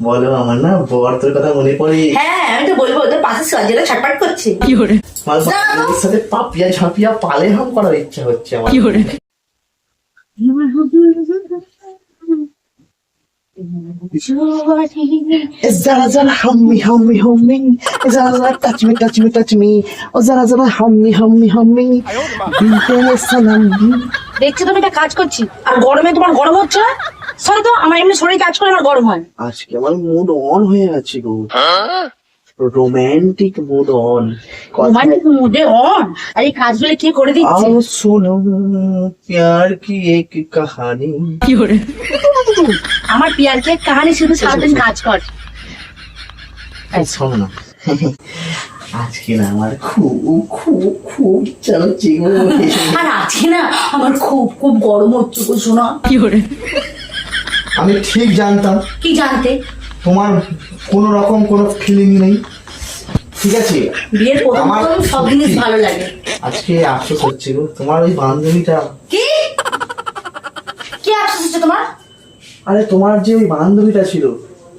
বলো আমার না বর তোর কথা মনে পড়ে হ্যাঁ আমি তো বলব তোর পাশে সঞ্জয়টা ছটপট করছে না, না। সাথে পাপিয়া ঝাপিয়া পালে হাম করার ইচ্ছা হচ্ছে আমার Zara zara hummy hummy hummy. Zara zara touch me touch me touch me. Zara zara hummy hummy hummy. Bintene salam. দেখছ তুমি একটা কাজ করছি আর গরমে তোমার গরম হচ্ছে না শোনো তো আমার এমনি শরীর কাজ করে আমার গরম হয়। আজকে আমার মুড অন হয়ে আছে গো। রোমান্টিক মুড অন রোমান্টিক মুডে অন আর কাজগুলো কে করে দিচ্ছে? আও শোনো প্যার কি এক কাহানি? কি করে? আমার প্যার কি এক কাহানি? শুধু আচ্ছা, সারাদিন আচ্ছা। কাজ কর। আচ্ছা, শোনো না। আজকে না আমার খুব খুব খুব চালচিং আর আজকে না আমার খুব খুব গরম হচ্ছে শোনা। কি করে? আমি ঠিক জানতাম। কি জানতে? তোমার কোনো রকম কোনো ফিলিং নেই। ঠিক আছে? বিয়ের প্রথম আমার প্রথম সব জিনিস ভালো লাগে। আজকে আফসোস হচ্ছে গো। তোমার ওই বান্ধবীটা কি? কি আফসোস হচ্ছে তোমার? আরে তোমার যে ওই বান্ধবীটা ছিল।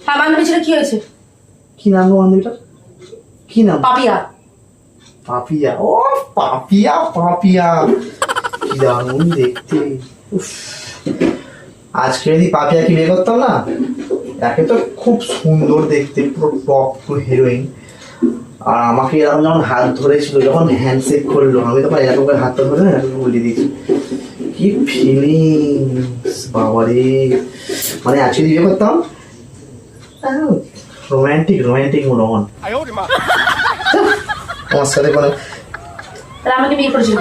হ্যাঁ বান্ধবী ছিল কি হয়েছে? কি নাম বান্ধবীটা কি নাম? পাপিয়া। পাপিয়া? ও পাপিয়া পাপিয়া। কি দারুণ দেখতে। উফ। আজকে যদি পাপিয়াকে বিয়ে করতাম না? একে তো খুব সুন্দর দেখতে পুরো টপ পুরো হিরোইন আর আমাকে এরকম যখন হাত ধরেছিল যখন হ্যান্ডশেক করল আমি তখন এরকম করে হাত ধরে এরকম বলে দিয়েছি কি ফিলিংস বাবারে। মানে আজকে বিয়ে করতাম রোমান্টিক রোমান্টিক মনে হন আমার সাথে কোনো আমাকে বিয়ে করেছিল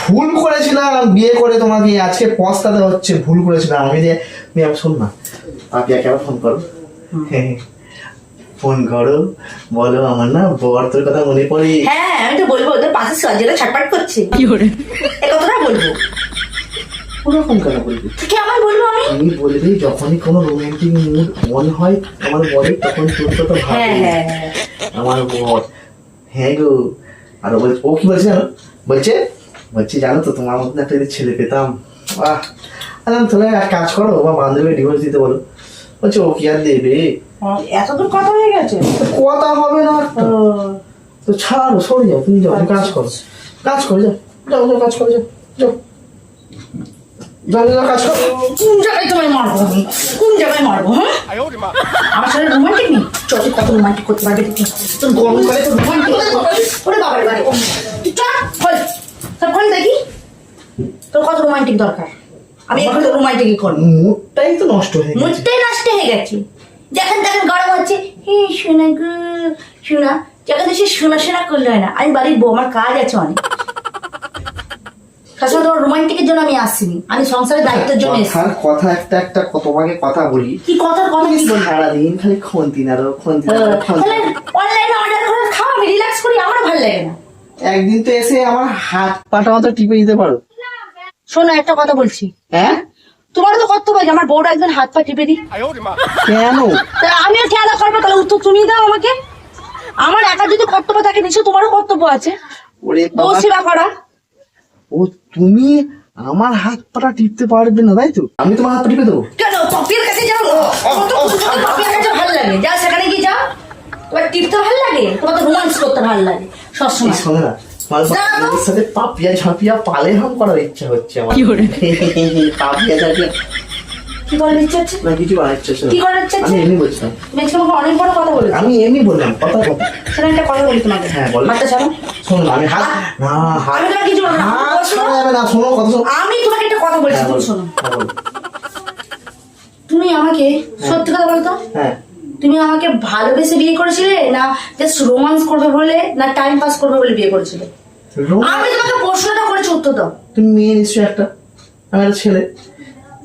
ভুল করেছিলাম বিয়ে করে তোমাকে আজকে পস্তাতে হচ্ছে ভুল করেছিলাম। আমি যে তুমি শোন না পাপিয়াকে আবার ফোন করো। ফোন করো বলো আমার না বর তোর কথা মনে পড়ে। হ্যাঁ আমি তো বলব তোর পাশে ছটপট করছে। এ কথাটা বলব। ওরকম কেন বলবি? কি আমার বলব আমি? তুমি বলবি যখনই কোনো রোমান্টিক মুড মনে হয় আমার তখন তোর কথা হ্যাঁ ভাবি হ্যাঁ হ্যাঁ। আমার বর। হ্যাঁ গো আর ও বলছে ও কি বলছে জানো? বলছে বলছি জানো তো তোমার মতন একটা যদি ছেলে পেতাম আহ আরে তাহলে এক কাজ করো বা বান্ধবী ডিভোর্স দিতে বলো। বলছে ও কি আর দেবে? এতদূর কথা হয়ে গেছে? তো কথা হবে না তো ছাড়ো সরে যাও তুমি যাও তুমি কাজ করো। কাজ করে যাও যাও যাও কাজ করে যাও যাও। যাও যাও কাজ কোন জায়গায় তোমায় মারবো আমি? কোন জায়গায় মারবো হ্যাঁ? আমার সাথে রোমান্টিক নেই? চল কত রোমান্টিক করতে পারবে তোর গরম করে রোমান্টিক ওরে বাবার বাড়ি চল খোল সব দেখি। তোর কত রোমান্টিক দরকার? আমি এখন তো রোমান্টিকই করব মুডটাই তো নষ্ট হয়ে গেছে। মুডটাই নষ্ট হয়ে গেছে। যখন তখন গরম হচ্ছে হে শোনা গো শোনা যখন সে শোনা শোনা করলে হয় না। আমি বাড়ির বউ আমার কাজ আছে অনেক। তাছাড়া তোমার রোমান্টিকের জন্য আমি আসিনি। আমি সংসারের দায়িত্বের জন্য কথার কথা একটা একটা কত তোমাকে কথা বলি। কি কথার কথা কি বলব? সারাদিন খালি খন্তি নাড়ো খন্তি নাড়ো খন্তি তাহলে অনলাইনে অর্ডার করে খাও আমি রিল্যাক্স করি আমার ভালো লাগে না। একদিন তো এসে আমার হাত পাটা মতো টিপে দিতে পারো। শোনো একটা কথা বলছি। হ্যাঁ? তোমার তো কর্তব্য আছে আমার বউটা একজন হাত পা টিপে দিই। কেন? আমিও খেয়াল করব তাহলে উত্তর তুমি দাও আমাকে। আমার একা যদি কর্তব্য থাকে নিশ্চয় তোমারও কর্তব্য আছে। বউ সেবা করা। ও তুমি আমার হাত পাটা টিপতে পারবে না তাই তো? আমি তোমার হাত টিপে দেবো? কেন? পপির কাছে যাও। পপির কাছে ভালো লাগে। যাও সেখানে গিয়ে যাও তোমার টিপতে ভালো লাগে? তোমার তো রোমান্স করতে ভালো লাগে। সবসময় শোনো না সাথে পাপিয়া ঝাপিয়া পালে হাম করার ইচ্ছা হচ্ছে আমার। পাপিয়া ঝাপিয়া কি করার ইচ্ছে হচ্ছে? না কিছু করার ইচ্ছা ছিল কি করার ইচ্ছা আমি এমনি বলছিলাম। তুমি আজকে আমাকে অনেক বড় কথা বলেছ। আমি এমনি বললাম কথা কথা সেটা একটা কথা বলি তোমাকে। হ্যাঁ, বলো। ছাড়ো। শোনো না আমি হাত না হাত আমি তোমাকে কিছু বলব না। শোনো। না শোনো কথা শোনো। আমি তোমাকে একটা কথা বলছি হ্যাঁ, তুমি শোনো। হ্যাঁ, তুমি আমাকে সত্যি কথা বলতো? হ্যাঁ। তুমি আমাকে ভালোবেসে বিয়ে করেছিলে না জাস্ট রোমান্স করবে বলে না টাইম পাস করবে বলে বিয়ে করেছিলে? আমি তোমাকে প্রশ্নটা করেছি উত্তর দাও। তুমি মেয়ে নিশ্চয়ই একটা? আমি একটা ছেলে।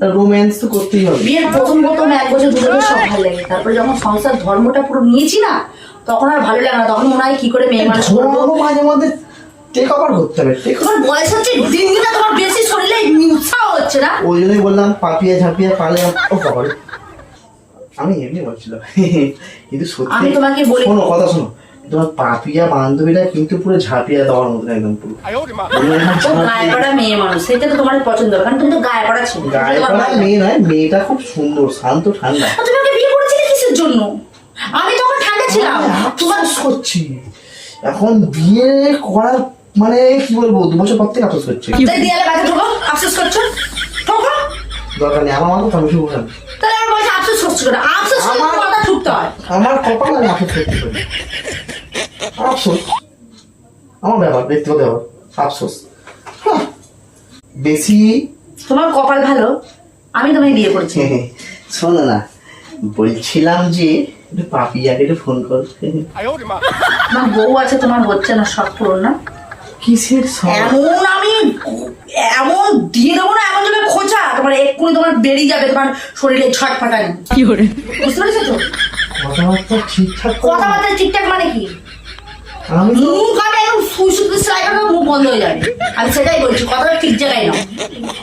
রোম্যান্স তো করতেই হবে। বিয়ের প্রথম প্রথম এক বছর দু বছর সব ভালো লাগে। তারপরে যখন সংসার ধর্মটা পুরো নিয়েছি না তখন আর ভালো লাগে না। তখন মনে হয় কি করে মেয়ে মানুষ করব? মাঝে মধ্যে টেক ওভার করতে হবে টেক তোমার বয়স হচ্ছে দিন দিন তোমার বেশি শরীরে উৎসাহ হচ্ছে না? ওই জন্যই বললাম পাপিয়া ঝাপিয়া পালে ও বাবারে আমি এমনি বলছিলাম। কিন্তু সত্যি আমি তোমাকে বলি- শোনো কথা শোনো। তোমার পাপিয়া বান্ধবীরা কিন্তু পুরো ঝাঁপিয়া দেওয়ার মতন একদম পুরো। গায়ে পড়া মেয়ে মানুষ সেটা তো তোমার পছন্দ কারণ তুমি তো গায়ে পড়া ছিল গায়ে পড়া মেয়ে নয় মেয়েটা খুব সুন্দর শান্ত ঠান্ডা। তুমি বিয়ে করেছিলে কিসের জন্য? আমি তখন ঠান্ডা ছিলাম। আমি করছি? এখন বিয়ে করার মানে কি বলব দু বছর পর থেকে আফসোস করছি। দেয়ালে বাধা ঠোকো আফসোস করছ? ঠোকো দরকার নেই আমার মাথা আমি শুভ তাহলে আমার বলছে আফসোস করছ কেন? আফসোস আমার- মাথা ঠুকতে হয়। আমার কপাল আমি আফসোস করতে পারি আফসোস? আমার ব্যাপার ব্যক্তিগত ব্যাপার আফসোস। বেশি তোমার কপাল ভালো আমি তোমায় বিয়ে করেছি। শোনো না বলছিলাম যে একটু পাপিয়াকে একটু ফোন কর আমার বউ আছে তোমার হচ্ছে না সব পূরণ না কিসের এমন আমি এমন দিয়ে দেবো না এমন খোঁচা তোমার এক্ষুনি তোমার বেরিয়ে যাবে তোমার শরীরে ছট ফাটানি বুঝতে পেরেছ তো? কথাবার্তা ঠিকঠাক কথাবার্তা ঠিকঠাক মানে কি? আমি মুখ সেলাই কাটে মুখ বন্ধ হয়ে যাবে। আমি সেটাই বলছি কথাটা ঠিক জায়গায় নাও।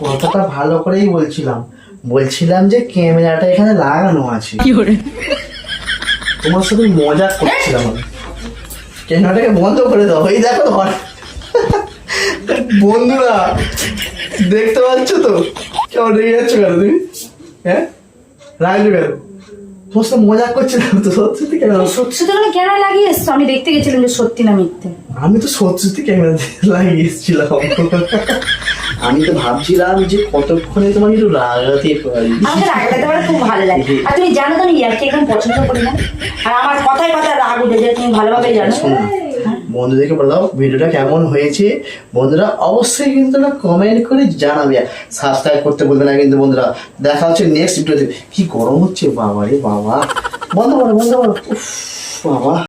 কথাটা ভালো করেই বলছিলাম। বলছিলাম যে ক্যামেরাটা এখানে লাগানো আছে। তোমার সাথে মজা করছিলাম আমি। ক্যামেরাটাকে বন্ধ করে দাও এই দেখো তোমার। বন্ধুরা দেখতে পাচ্ছ তো? কেমন রেগে যাচ্ছ কেন তুমি? হ্যাঁ? রাখবে কেন তোমার সাথে মজা করছিলাম তো সত্যি কেন? সত্যি তো ক্যামেরা লাগিয়ে এসছো? আমি দেখতে গেছিলাম যে সত্যি না মিথ্যে। আমি তো সত্যি ক্যামেরা লাগিয়ে এসেছিলাম? আমি তো ভাবছিলাম যে কতক্ষণে তোমার একটু রাগাতে পারি আমাকে রাগ লাগাতে পারে খুব ভালো লাগে। আর তুমি জানো তো আমি ইয়ারকে এখন পছন্দ করি না। আর আমার কথায় কথায় রাগ উঠে যায় তুমি ভালোভাবে জানো। শোনো। বন্ধুদেরকে বলে দাও ভিডিওটা কেমন হয়েছে? বন্ধুরা অবশ্যই কিন্তু না কমেন্ট করে জানাবে। সাবস্ক্রাইব করতে বলবে না কিন্তু বন্ধুরা। দেখা হচ্ছে নেক্সট ভিডিওতে কি গরম হচ্ছে বাবা রে বাবা। বন্ধ করো বন্ধ করো। বাবা।